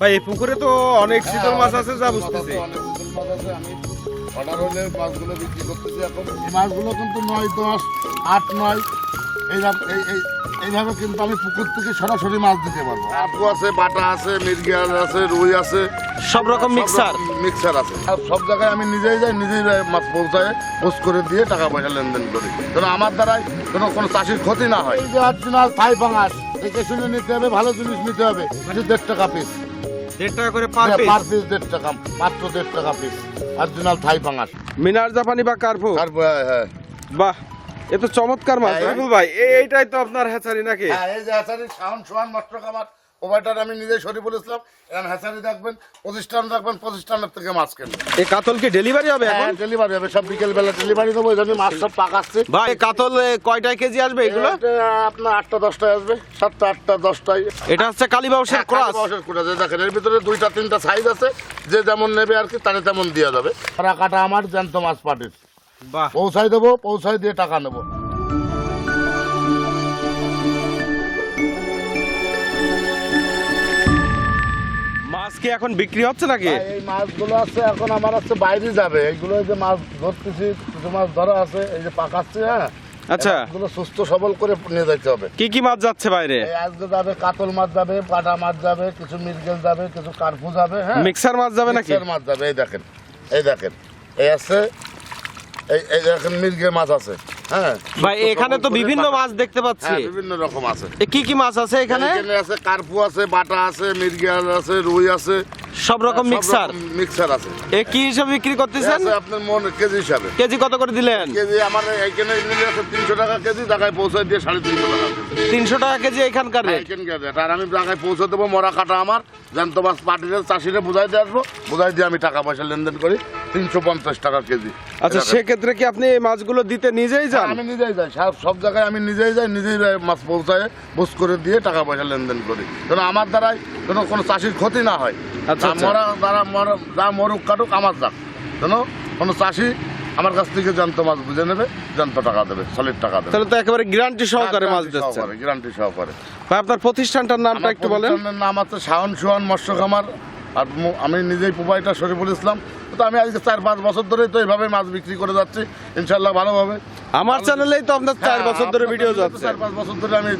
ভাই এই পুকুরে তো অনেক শীতল মাছ আছে যা বুঝতেছি। অর্ডার হলে মাছগুলো বিক্রি করতেছি এখন। এই মাছগুলো কিন্তু নয় দশ আট নয় এইভাবে এই এই এইভাবে কিন্তু আমি পুকুর থেকে সরাসরি মাছ দিতে পারব। আপু আছে বাটা আছে মির্গিয়াল আছে রুই আছে। সব রকম মিক্সার মিক্সার আছে। আর সব জায়গায় আমি নিজেই যাই নিজেই যাই মাছ পৌঁছায় পোস্ট করে দিয়ে টাকা পয়সা লেনদেন করি। যেন আমার দ্বারাই কোনো কোনো চাষির ক্ষতি না হয়। এই যে অরিজিনাল থাই পাঙাশ দেখে শুনে নিতে হবে ভালো জিনিস নিতে হবে দেড় টাকা পিস দেড় টাকা করে পার পিস পার পিস দেড় টাকা মাত্র দেড় টাকা পিস অরিজিনাল থাই পাঙাশ মিনার জাপানি বা কার্পু? হ্যাঁ বাহ এ তো চমৎকার মাছ হ্যাঁ। ভাই এইটাই তো আপনার হ্যাচারি নাকি? হ্যাঁ এই যে হ্যাচারি সাউন্ড সোয়ান মাত্র আমার ওভারটার আমি নিজেই শরীফুল ইসলাম এরকম হ্যাচারি রাখবেন প্রতিষ্ঠান রাখবেন প্রতিষ্ঠানের থেকে মাছ কেনবেন এই কাতল কি ডেলিভারি হবে এখন? হ্যাঁ ডেলিভারি হবে সব বিকেল বেলা ডেলিভারি দেবো এই জন্য মাছ সব পাকাচ্ছে ভাই কাতল কয়টায় কেজি আসবে এগুলো? আপনার আটটা দশটায় আসবে সাতটা আটটা দশটায়। এটা হচ্ছে কালীবাউসের হ্যাঁ, ক্রস বয়সের কুড়া দেখেন এর ভিতরে দুইটা তিনটা সাইজ আছে যে যেমন নেবে আর কি তাহলে তেমন দেওয়া যাবে। কাটা আমার জ্যান্ত মাছ পাটির বাহ। পৌঁছাই দেবো পৌঁছাই দিয়ে টাকা নেব। কি এখন বিক্রি হচ্ছে নাকি? এই মাছগুলো আছে এখন আমার আছে বাইরে যাবে। এইগুলো এই যে মাছ ধরতেছি কিছু মাছ ধরা আছে এই যে পাকাচ্ছে হ্যাঁ? আচ্ছা। এগুলো সুস্থ সবল করে নিয়ে যেতে হবে। কি কি মাছ যাচ্ছে বাইরে? আজকে যাবে কাতল মাছ যাবে পাটা মাছ যাবে কিছু মিরগেল যাবে কিছু কার্পু যাবে হ্যাঁ? মিক্সার মাছ যাবে নাকি? মিক্সার মাছ যাবে এই দেখেন এই দেখেন এই আছে এই এই দেখেন মিরগে মাছ আছে। হ্যাঁ ভাই এখানে তো বিভিন্ন মাছ দেখতে পাচ্ছি। হ্যাঁ বিভিন্ন রকম আছে। কি কি মাছ আছে এখানে? এখানে আছে কার্পু আছে বাটা আছে মিরগেল আছে রুই আছে। সব রকম মিক্সার মিক্সার আছে। এ কি হিসাবে বিক্রি করতেছেন? আপনার মন কেজি হিসাবে। কেজি কত করে দিলেন? কেজি আমার এইখানে নিলে আছে তিনশো টাকা কেজি জায়গায় পৌঁছে দিয়ে সাড়ে তিনশো টাকা কেজি। তিনশো টাকা কেজি এখানকার রেট এইখানকার rate। আর আমি জায়গায় পৌঁছে দেবো মরা কাটা আমার। জ্যান্ত মাছ পাটিরে চাষিরে বুঝাই দিয়ে আসব। বুঝাই দিয়ে আমি টাকা পয়সা লেনদেন করি। তিনশো পঞ্চাশ টাকা কেজি। আচ্ছা। সেক্ষেত্রে কি আপনি এই মাছগুলো দিতে নিজেই যান? আমি নিজেই যাই সব সব জায়গায় আমি নিজেই যাই নিজেই মাছ পৌঁছায় বুঝ করে দিয়ে টাকা পয়সা লেনদেন করি। যেন আমার দ্বারাই যেন কোনো চাষির ক্ষতি না হয়। আচ্ছা, আচ্ছা। মরা দ্বারা মরা যা মরুক কাটুক আমার যাক। যেন কোনো চাষি আমার কাছ থেকে জ্যান্ত মাছ বুঝে নেবে জ্যান্ত টাকা দেবে সলিড টাকা দেবে। তাহলে তো একেবারে গ্যারান্টি সহকারে মাছ দিচ্ছেন গ্যারান্টি সহকারে ভাই আপনার প্রতিষ্ঠানটার নামটা একটু বলেন। নাম আছে শাওন সুহান মৎস্য খামার। আর আমি নিজেই প্রোভাইডার সরে পড়েছিলাম তো আমি আজকে চার পাঁচ বছর ধরেই তো এইভাবে মাছ বিক্রি করে যাচ্ছি। ইনশাল্লাহ ভালোভাবে আমার চ্যানেলেই তো আপনার চার হ্যাঁ, বছর ধরে ভিডিও যাচ্ছে। চার পাঁচ বছর ধরে আমি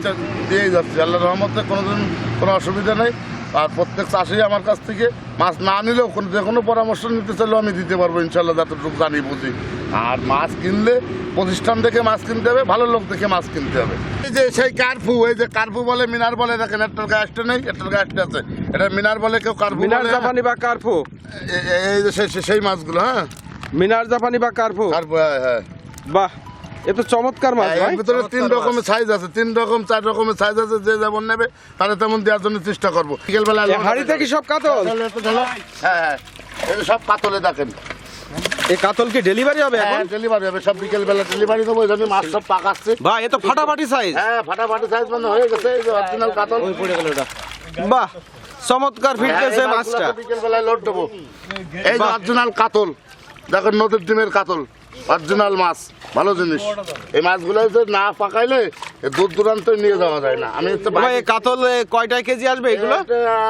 দিয়েই যাচ্ছি। আল্লাহ রহমতে কোনোদিন কোনো অসুবিধা নেই। আর প্রত্যেক চাষি আমার কাছ থেকে মাছ না নিলেও কোনো যে কোনো পরামর্শ নিতে চাইলেও আমি দিতে পারব ইনশাল্লাহ যতটুকু জানি বুঝি। আর মাছ কিনলে প্রতিষ্ঠান থেকে মাছ কিনতে হবে ভালো লোক দেখে মাছ কিনতে হবে। এই যে সেই কার্ফু এই যে কার্ফু বলে মিনার বলে দেখেন একটার গাছটা নেই একটার গাছটা আছে। এটা মিনার বলে কেউ কার্ফু মিনার জাপানি বা এ- এই যে সেই- মাছগুলো হ্যাঁ। মিনার জাপানি বা কার্পু কার্ফু হ্যাঁ হ্যাঁ। বাহ। এ তো চমৎকার মাছ হ্যাঁ, ভাই। ভিতরে তিন রকমের সাইজ আছে তিন রকম চার রকমের সাইজ আছে যে যেমন নেবে তারা তেমন দেওয়ার জন্য চেষ্টা করব। বিকেলবেলা এই হাড়িতে কি সব কাতল? হ্যাঁ হ্যাঁ সব কাতলে দেখেন। এই কাতল কি ডেলিভারি হবে এখন? হ্যাঁ ডেলিভারি হবে সব বিকেলবেলা ডেলিভারি দেবো এই জন্য মাছ সব পাকাচ্ছে। ভাই এ তো ফাটাফাটি সাইজ হ্যাঁ ফাটাফাটি সাইজ মানে হয়ে গেছে এই যে অরিজিনাল কাতল। বাহ চমৎকার ফিট হ্যাঁ, এই মাছটা। মাছগুলোকে বিকেলবেলায় লোড দেবো। এই যে। অরিজিনাল কাতল দেখেন নদীর ডিমের কাতল। অরিজিনাল মাছ ভালো জিনিস। এই মাছগুলো না পাকাইলে দূর দূরান্তে নিয়ে যাওয়া যায় না। আমি তো ভাই কাতল কয়টায় কেজি আসবে এগুলো?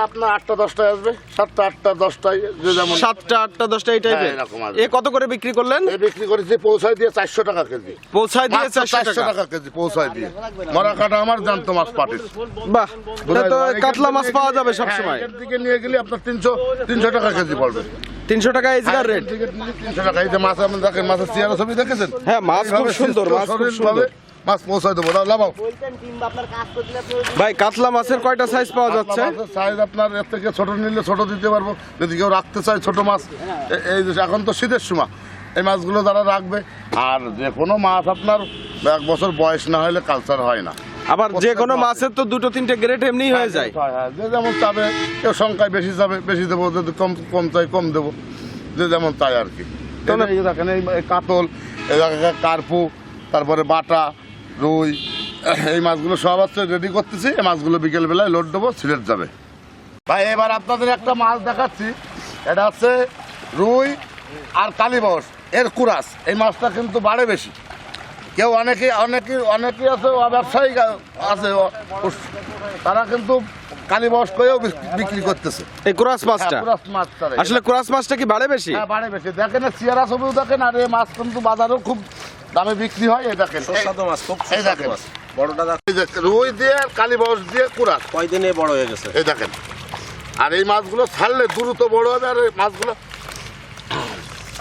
আপনার আটটা দশটায় আসবে। সাতটা আটটা দশটায় যে যেমন সাতটা আটটা দশটা এই টাইপের হ্যাঁ, এ কত করে বিক্রি করলেন? বিক্রি করেছি পৌঁছায় দিয়ে চারশো টাকা কেজি। পৌঁছায় দিয়ে চারশো টাকা? কেজি পৌঁছায় দিয়ে। মরা কাটা আমার জানতো মাছ পাটির বাহ তা তো কাতলা মাছ পাওয়া যাবে সব সময় এখান থেকে নিয়ে গেলে আপনার তিনশো তিনশো টাকা কেজি পড়বে। তিনশো টাকা রেট তিনশো টাকা এই যে মাছ আপনি দেখেন মাছের চেয়ারা ছবি দেখেছেন হ্যাঁ, মাছ খুব সুন্দর, মাছ খুব সুন্দর। মাছ পৌঁছায় দেবো লাভাও ভাই কাতলা মাছের কয়টা সাইজ পাওয়া যাচ্ছে? সাইজ আপনার এর থেকে ছোট নিলে ছোট দিতে পারব। যদি কেউ রাখতে চায় ছোট মাছ এই এখন তো শীতের সময়। এই মাছগুলো যারা রাখবে আর যে কোনো মাছ আপনার এক বছর বয়স না হলে কালচার হয় না। আবার যে কোনো মাছের তো দুটো তিনটে গ্রেড এমনি হয়ে যায়। হ্যাঁ, হ্যাঁ, যে যেমন চাবে কেউ সংখ্যায় বেশি চাবে বেশি দেবো যদি কম কম চাই কম দেবো। যে যেমন চাই আর কি। এই দেখেন কাতল কার্পু তারপরে বাটা রুই এই মাছগুলো সব হচ্ছে রেডি করতেছি। এই মাছগুলো বিকেলবেলায় লোড দেবো সিলেট যাবে। ভাই এবার আপনাদের একটা মাছ দেখাচ্ছি। এটা হচ্ছে রুই আর কালীবস এর কুরাস। এই মাছটা কিন্তু বাড়ে বেশি। কেউ অনেকে অনেকে অনেকে আছে ব্যবসায়ী আছে তারা কিন্তু কালী বস করেও বিক্রি করতেছে। এই ক্রস মাছটা? হ্যাঁ, পুরাস মাছ তারা। আসলে ক্রস মাছটা কি বাড়ে বেশি? হ্যাঁ বাড়ে বেশি। দেখেন না চেয়ারা ছবিও দেখেন আর এই মাছ কিন্তু বাজারেও খুব দামে বিক্রি হয় এই দেখেন। সুস্বাদু মাছ খুব এই দেখেন। বড়টা দেখেন রুই দিয়ে আর কালী বস দিয়ে কুরাস কয়দিনে বড় হয়ে গেছে? এই দেখেন। আর এই মাছগুলো ছাড়লে দ্রুত বড় হবে আর এই মাছগুলো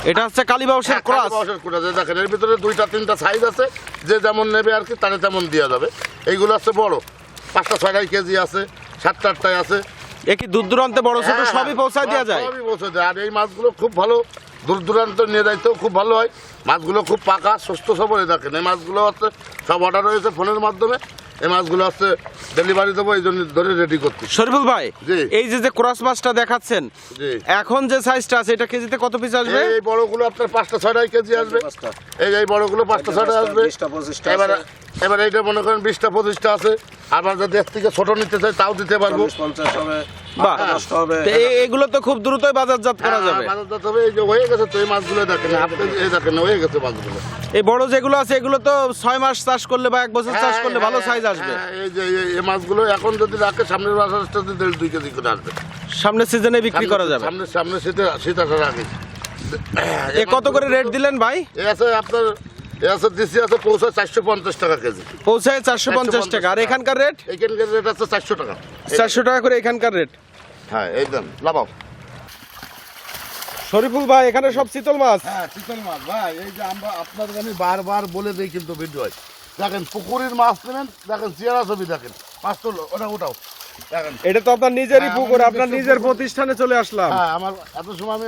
এটা হচ্ছে কালীবাউসের হ্যাঁ, ক্রস। বাউসের কুরাস। দেখেন এর ভিতরে দুইটা তিনটা সাইজ আছে। যে যেমন নেবে আর কি তারে তেমন দেওয়া যাবে। এইগুলো আছে বড়। পাঁচটা ছয়টাই কেজি আছে সাতটা আটটায় আছে। এ কি দূর দূরান্তে বড় ছোট হ্যাঁ, সবই পৌঁছায় দেওয়া যায়? সবই পৌঁছে দেয়। আর এই মাছগুলো খুব ভালো দূর দূরান্ত নিয়ে যাইতেও খুব ভালো হয়। মাছগুলো খুব পাকা সুস্থ সবল এই দেখেন। এই মাছগুলো হচ্ছে সব অর্ডার রয়েছে ফোনের মাধ্যমে। এই মাছগুলো আছে ডেলিভারি দেবো এই জন্য ধরে রেডি করতে শরীফুল ভাই জি। এই যে যে ক্রস মাছটা দেখাচ্ছেন জি। এখন যে সাইজটা আছে এটা কেজিতে কত পিস আসবে? এই বড়গুলো আপনার পাঁচটা ছয়টাই কেজি আসবে। এই যে এই বড়গুলো পাঁচটা ছয়টা আসবে। এবার। এবার এইটা মনে করেন বিশটা পঁচিশটা আছে। আবার যদি এর থেকে ছোট নিতে চাই তাও দিতে পারব। চল্লিশ পঞ্চাশ হবে বাহ। তো এ- এগুলো তো খুব দ্রুতই বাজারজাত করা হ্যাঁ, যাবে। বাজারজাত হবে, এই যে হয়ে গেছে তো এই মাছগুলো দেখেন আপনি এই দেখেন হয়ে গেছে মাছগুলো। এই বড় যেগুলো আছে এগুলো তো ছয় মাস চাষ করলে বা এক বছর চাষ করলে ভালো হ্যাঁ, সাইজ আসবে। হ্যাঁ, এই যে এই- এই মাছগুলো এখন যদি রাখে সামনের বাজারটা দেড় দুই কেজি করে আসবে। সামনের সিজনে বিক্রি করা যাবে। সামনে সামনে শীতে শীত আসার আগে। এ কত করে রেট দিলেন ভাই? এ আছে আপনার আছে দিচ্ছি আছে পৌঁছে চারশো পঞ্চাশ টাকা কেজি। পৌঁছায় চারশো পঞ্চাশ টাকা। আর এখানকার রেট এখানকার রেট আছে চারশো টাকা। চারশো টাকা করে এখানকার রেট হ্যাঁ লাভাও। শরীফুল ভাই এখানে সব শীতল মাছ? হ্যাঁ চিতল মাছ। ভাই এই যে আমরা আপনাদের আমি বারবার বলে দিই কিন্তু ভিডিও দেখেন পুকুরের মাছ নেবেন দেখেন চেয়ারা ছবি দেখেন। মাছ তো ওটা ওটাও। এটা তো আপনার নিজেরই হ্যাঁ, পুকুর আপনার নিজের প্রতিষ্ঠানে চলে আসলাম। হ্যাঁ আমার এত সময় আমি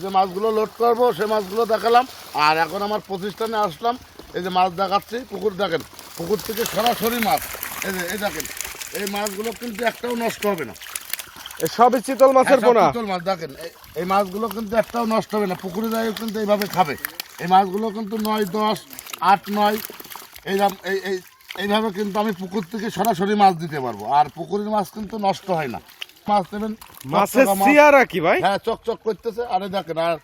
যে মাছগুলো লোড করব সে মাছগুলো দেখালাম। আর এখন আমার প্রতিষ্ঠানে আসলাম এই যে মাছ দেখাচ্ছি পুকুর দেখেন। পুকুর থেকে সরাসরি মাছ এই যে এই দেখেন। এই মাছগুলো কিন্তু একটাও নষ্ট হবে না। সবই শীতল মাছের হ্যাঁ, পোনা। চিতল মাছ দেখেন। এই- মাছগুলো কিন্তু একটাও নষ্ট হবে না। পুকুরে যাই কিন্তু এইভাবে খাবে। এই মাছগুলো কিন্তু নয় দশ আট নয় এইরকম এই এই এইভাবে কিন্তু আমি পুকুর থেকে সরাসরি মাছ দিতে পারব। আর পুকুরের মাছ কিন্তু নষ্ট হয় না। মাছ নেবেন মাছের চকচকা মাছ। কি ভাই? হ্যাঁ চকচক করতেছে। আরে দেখেন আর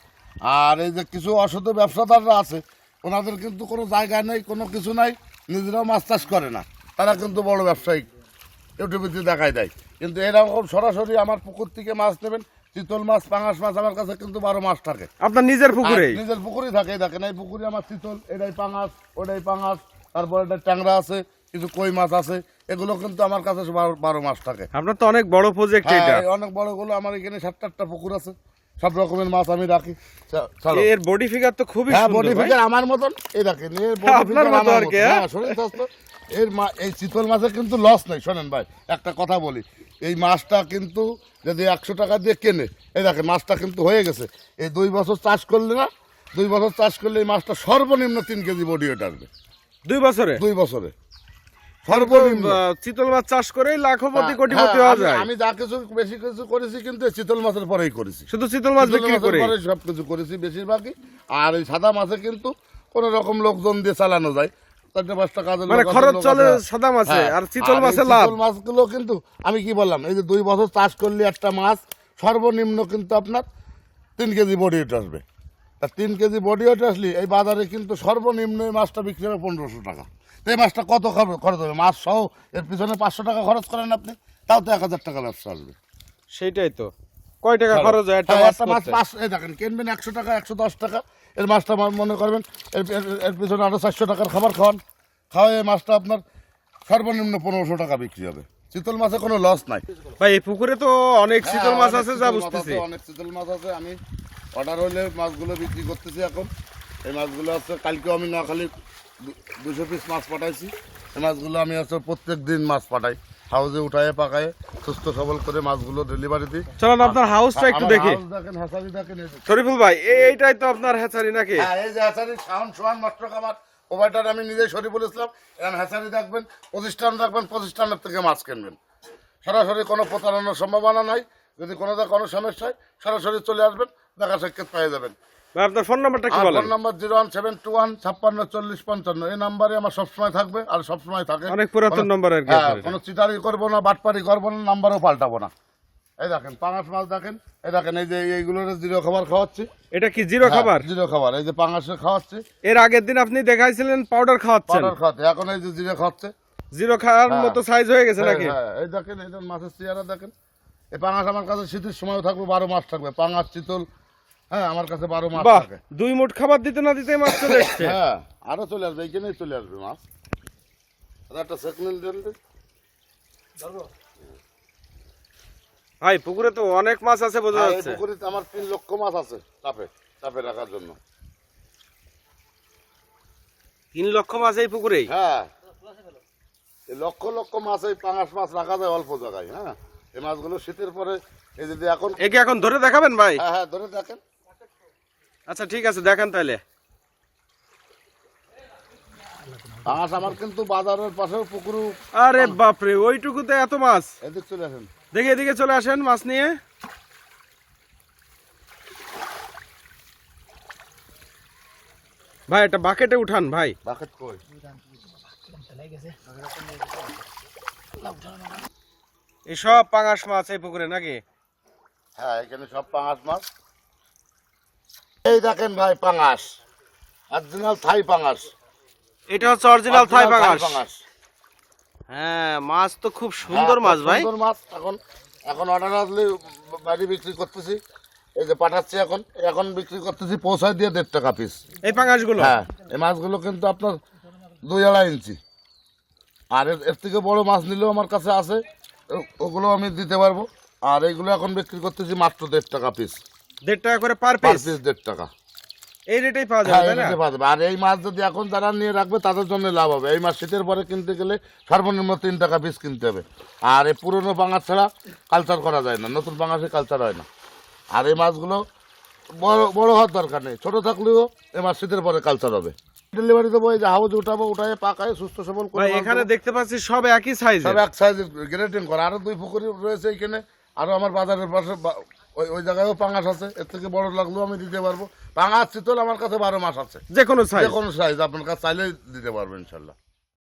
আর এই যে কিছু অসৎ ব্যবসাদাররা আছে ওনাদের কিন্তু কোনো জায়গা নেই কোনো কিছু নাই নিজেরাও মাছ চাষ করে না। তারা কিন্তু বড় ব্যবসায়িক ইউটিউবে দেখায় দেয়। কিন্তু এরকম সরাসরি আমার পুকুর থেকে মাছ নেবেন চিতল মাছ পাঙাশ মাছ আমার কাছে কিন্তু বারো মাস থাকে। আপনার নিজের পুকুরে নিজের পুকুরই থাকে। দেখেন এই পুকুরে আমার চিতল এটাই পাঙাশ ওটাই পাঙাশ। তারপর একটা ট্যাংরা আছে কিছু কই মাছ আছে এগুলো কিন্তু আমার কাছে বারো- মাস থাকে। আপনার তো অনেক বড় প্রজেক্ট এটা। হ্যাঁ, অনেক বড়গুলো আমার এখানে সাতটা আটটা পুকুর আছে সব রকমের মাছ আমি রাখি। এর বডি ফিগার তো খুবই হ্যাঁ বডি ফিগার আমার মতন এই দেখেন এর figure মতো আমার আর কি, হ্যাঁ? হ্যাঁ স্বাস্থ্য এর মা এই চিতল মাছের কিন্তু লস নাই শোনেন ভাই একটা কথা বলি। এই মাছটা কিন্তু যদি একশো টাকা দিয়ে কেনে এই দেখেন মাছটা কিন্তু হয়ে গেছে। এই দুই বছর চাষ করলে না দুই বছর চাষ করলে এই মাছটা সর্বনিম্ন তিন কেজি বডি ওটা আসবে। দুই বছরে? দুই বছরে। সর্বনিম্ন। আহ, চিতল মাছ চাষ লাখপতি হ্যাঁ, কোটিপতি হ্যাঁ, হওয়া আমি- যায়। আমি যা কিছু বেশি কিছু করেছি কিন্তু চিতল মাছের পরেই করেছি। শুধু চিতল মাছ বিক্রি করে সব কিছু করেছি বেশিরভাগই। আর এই সাদা মাছে কিন্তু কোন রকম লোকজন দিয়ে চালানো যায়। মানে খরচ চলে সাদা মাছে হ্যাঁ, আর চিতল এই মাছে লাভ? মাছগুলো কিন্তু আমি কি বললাম এই যে দুই বছর চাষ করলে একটা মাছ সর্বনিম্ন কিন্তু আপনার তিন কেজি বডি আসবে। তা তিন কেজি বডি ওয়েট আসলে এই বাজারে কিন্তু সর্বনিম্ন এই মাছটা বিক্রি হবে পনেরোশো টাকা। তো এই মাছটা কত খরচ- হবে? মাছ সহ এর পিছনে পাঁচশো টাকা খরচ করেন আপনি তাও তো এক হাজার টাকা ব্যবসা আসবে। সেটাই তো। কয় টাকা খরচ হয়? একটা হ্যাঁ, মাছ পাঁচ এই দেখেন কিনবেন একশো টাকা একশো দশ টাকা। এর মাছটা মনে করবেন এর এর- পিছনে আরও চারশো টাকার খাবার খাওয়ান। খাওয়াই এই মাছটা আপনার সর্বনিম্ন পনেরোশো টাকা বিক্রি হবে। চিতল মাছে কোনো লস নাই। ভাই এই পুকুরে তো অনেক শীতল মাছ হ্যাঁ, আছে যা বুঝতেছি। অনেক চিতল মাছ আছে আমি অর্ডার হলে মাছগুলো বিক্রি করতেছি এখন। এই মাছগুলো হচ্ছে কালকেও আমি নোয়াখালী দুশো পিস মাছ পাঠাইছি। এই মাছগুলো আমি হচ্ছে প্রত্যেক দিন মাছ পাঠাই। হাউসে উঠায় পাকায় সুস্থ সবল করে মাছগুলো ডেলিভারি দিই। চলুন আপনার হাউসটা একটু দেখি। দেখেন হ্যাঁসারি দেখেন শরীফুল ভাই এইটাই তো আপনার হ্যাচারি নাকি? হ্যাঁ এই যে সাউন্ড সোহান মাস্টার কামার ওভারটার আমি নিজেই শরীফুল ইসলাম। এরকম হ্যাঁসারি দেখবেন প্রতিষ্ঠান দেখবেন প্রতিষ্ঠানের থেকে মাছ কিনবেন। সরাসরি কোনো প্রতারণার সম্ভাবনা নাই। যদি কোনো কোনো সমস্যা হয় সরাসরি চলে আসবেন। দেখা সাক্ষাৎ পেয়ে যাবেন আপনার ফোন নাম্বারটা কি বলেন? Phone number zero one seven two one ছাপ্পান্ন চল্লিশ পঞ্চান্ন। এই নাম্বারে আমার সবসময় থাকবে আর সবসময় থাকে। অনেক পুরাতন নাম্বার আর কি হ্যাঁ কোনো চিটারি করব না বাটপারি করব না নাম্বারও পাল্টাবো না। এই দেখেন পাঙাশ মাছ দেখেন এই দেখেন এই যে এইগুলোর জিরো খাবার খাওয়াচ্ছি। এটা কি জিরো খাবার? হ্যাঁ, জিরো খাবার এই যে পাঙাশের খাওয়াচ্ছি। এর আগের দিন আপনি দেখাইছিলেন পাউডার খাওয়াচ্ছেন। পাউডার খাওয়াতে এখন এই যে জিরো খাওয়াচ্ছে। জিরো খাওয়ার হ্যাঁ। মতো সাইজ হয়ে গেছে নাকি? হ্যাঁ, এই দেখেন এই মাছের চেহারা দেখেন। এই পাঙাশ আমার কাছে শীতের সময় থাকবে বারো মাস থাকবে। পাঙাশ চিতল হ্যাঁ আমার কাছে বারো মাস বাহ থাকে। দুই মুঠ খাবার দিতে না দিতে মাছ চলে এসছে। হ্যাঁ আরও চলে আসবে এইখানেই চলে আসবে মাছ। আর একটা সেকমেন্ট দেন। ভাই পুকুরে তো অনেক মাছ আছে বোঝা হ্যাঁ, এই যাচ্ছে। পুকুরে আমার তিন লক্ষ মাছ আছে তাপে তাপে রাখার জন্য। তিন লক্ষ মাছ এই পুকুরেই? হ্যাঁ এই লক্ষ লক্ষ মাছ এই পাঙাশ মাছ রাখা যায় অল্প জায়গায় হ্যাঁ। এই মাছগুলো শীতের পরে এই যদি এখন একে এখন ধরে দেখাবেন ভাই? হ্যাঁ হ্যাঁ ধরে দেখেন। আচ্ছা ঠিক আছে দেখান তাহলে পাঙাশ আমার কিন্তু বাজারের পাশেও পুকুরু আরে বাপরে ওইটুকুতে এত মাছ? এদিক চলে আসেন। দেখে এদিকে চলে আসেন মাছ নিয়ে। ভাই এটা বাকেটে উঠান ভাই। বাকেট কই? এই সব পাঙাশ মাছ এই পুকুরে নাকি? হ্যাঁ এখানে সব পাঙাশ মাছ। এই দেখেন ভাই পাঙাশ। অরিজিনাল থাই পাঙাশ। এটা হচ্ছে অরিজিনাল থাই পাঙাশ। হ্যাঁ মাছ তো খুব সুন্দর হ্যাঁ, মাছ ভাই। সুন্দর মাছ। এখন এখন অর্ডার আসলে বাড়ি বিক্রি করতেছি। এই যে পাঠাচ্ছি এখন এখন বিক্রি করতেছি পৌঁছায় দিয়ে দেড় টাকা পিস এই পাঙাশগুলো? হ্যাঁ এই মাছগুলো কিন্তু আপনার দুই আড়াই ইঞ্চি। আর এর থেকে বড় মাছ নিলেও আমার কাছে আছে ওগুলো আমি দিতে পারব। আর এইগুলো এখন বিক্রি করতেছি মাত্র দেড় টাকা পিস দেড় টাকা করে পার পিস পিস দেড় টাকা। এই রেটেই পাওয়া হ্যাঁ যাবে তাই না? পাওয়া যাবে। আর এই মাছ যদি এখন যারা নিয়ে রাখবে তাদের জন্য লাভ হবে। এই মাছ শীতের পরে কিনতে গেলে সর্বনিম্ন তিন টাকা পিস কিনতে হবে। আর এই পুরনো পাঙাশ ছাড়া কালচার করা যায় না। নতুন পাঙাশে কালচার হয় না। আর এই মাছগুলো বড় বড় হওয়ার দরকার নেই। ছোট থাকলেও এই মাছ শীতের পরে কালচার হবে। ডেলিভারি দেবো এই যে হাউজ উঠাবো উঠায় পাকায় সুস্থ সবল করে এখানে দেখতে পাচ্ছি সব একই সাইজের সব এক সাইজের গ্রেডিং করা। আরও দুই পুকুরি রয়েছে এখানে। আরও আমার বাজারের পাশে ওই ওই জায়গায়ও পাঙাশ আছে। এর থেকে বড় লাগলেও আমি দিতে পারব। পাঙাশ চিতল আমার কাছে বারো মাস আছে। যে কোনো সাইজ যে কোনো সাইজ আপনার কাছে চাইলে দিতে পারব ইনশাল্লাহ।